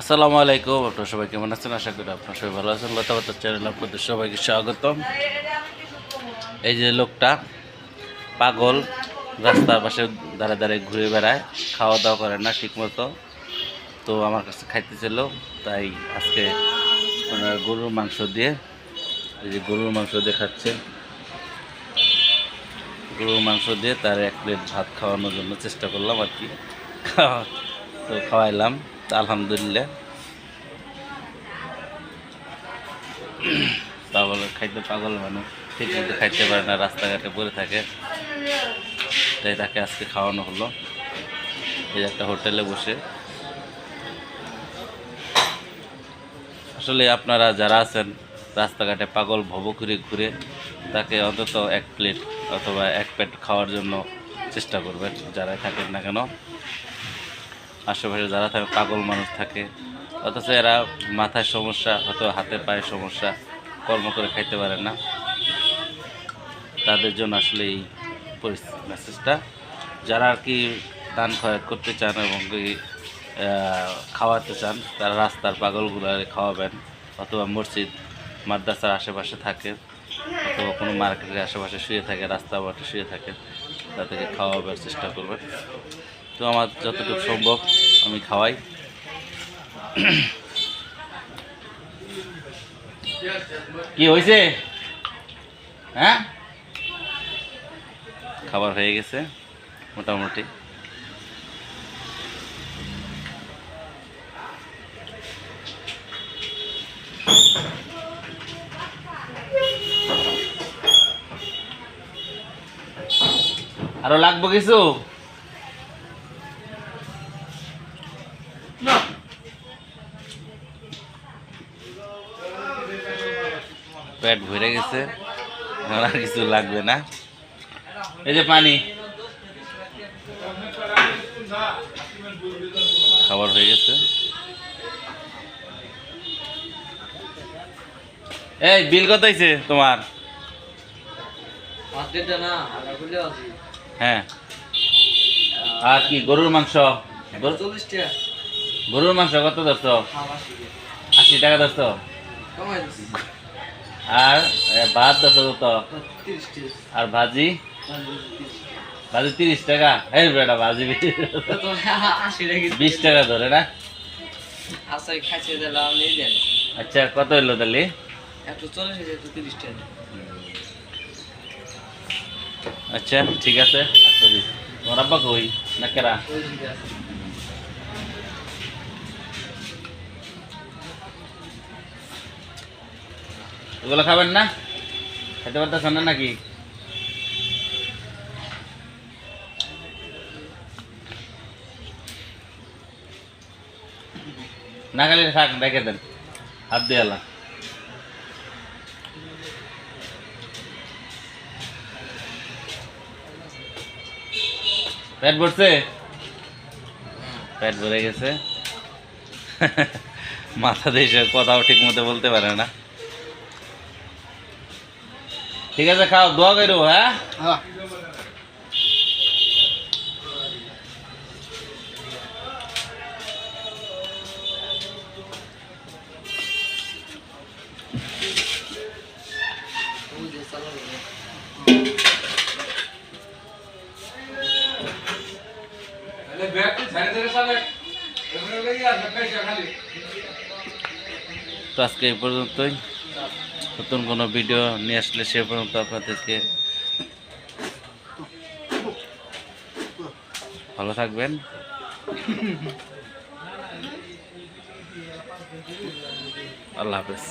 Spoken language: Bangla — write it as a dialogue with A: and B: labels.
A: আসসালামু আলাইকুম, আপনার সবাই কেমন আছেন? আশা করি আপনার সবাই ভালো আছেন। লতাবাতার চ্যানেল আপনাদের সবাইকে স্বাগতম। এই যে লোকটা পাগল, রাস্তার পাশে দাঁড়ে দাঁড়ে ঘুরে বেড়ায় খাওয়া দাওয়া করে না ঠিকমতো। তো আমার কাছে খাইতে ছিল, তাই আজকে গরুর মাংস দিয়ে, এই যে গরুর মাংস দিয়ে খাচ্ছে গরুর মাংস দিয়ে তার এক প্লেট ভাত খাওয়ানোর জন্য চেষ্টা করলাম আর কি। তো খাওয়াইলাম। আলহামদুলিল্লাহ। পাগল খাইতে পাগল মানুষ ঠিক মতো খাইতে পারে না, রাস্তাঘাটে পড়ে থাকে। তাই তাকে আজকে খাওয়ানো হলো। এই একটা হোটেলে বসে। আসলে আপনারা যারা আছেন, রাস্তাঘাটে পাগল ভব ঘুরে ঘুরে তাকে অন্তত এক প্লেট অথবা এক প্লেট খাওয়ার জন্য চেষ্টা করবেন, যারাই থাকেন না কেন। আশেপাশে যারা থাকে, পাগল মানুষ থাকে, অথচ এরা মাথায় সমস্যা, হয়তো হাতে পায়ে সমস্যা, কর্ম করে খাইতে পারে না। তাদের জন্য আসলে এই মেসেজটা। যারা আর কি দান খয়াত করতে চান এবং খাওয়াতে চান, তারা রাস্তার পাগলগুলো খাওয়াবেন, অথবা মসজিদ, মাদ্রাসার আশেপাশে থাকে, অথবা কোনো মার্কেটের আশেপাশে শুয়ে থাকে রাস্তা বাটে শুয়ে থাকে, তাদেরকে খাওয়াবার চেষ্টা করবেন। তো আমার যতটুকু সম্ভব আমি খাওয়াই। কি হয়েছে? হ্যাঁ? খাবার হয়ে গেছে, মোটামুটি। আরও লাগবো কিছু? পেট ভরে গেছে। আর কিছু লাগবে না। এই যে পানি। খাবার হয়ে গেছে। এই বিল কত হয়েছে তোমার? হ্যাঁ। আর কি গরুর মাংস?
B: চল্লিশ টাকা।
A: গরুর মাংস কত ধরছো? আশি টাকা ধরছো? আর ভাত ধরছো কত? আর ভাজি? ভাজি তিরিশ। টাকা। এই বেটা ভাজি বিশ টাকা। ধরে না?
B: আচ্ছা
A: আচ্ছা কত হইল তাহলে? আচ্ছা ঠিক আছে। তোমার আব্বা কই? না কেরা? ওগুলো খাবেন না? খেতে পারতেছেন না নাকি? না খালি থাক দেখে দেন। হাত দিয়ে আল্লাহ। পেট ভরছে? পেট ভরে গেছে। মাথা দিয়ে কথাও ঠিক মতো বলতে পারে না। ঠিক আছে খাও দোয়া করো হ্যাঁ?
B: হ্যাঁ।
A: তো আজকে এই পর্যন্তই। নতুন কোনো ভিডিও নিয়ে আসলে সে পর্যন্ত আপনাদেরকে ভালো থাকবেন। আল্লাহ হাফেজ।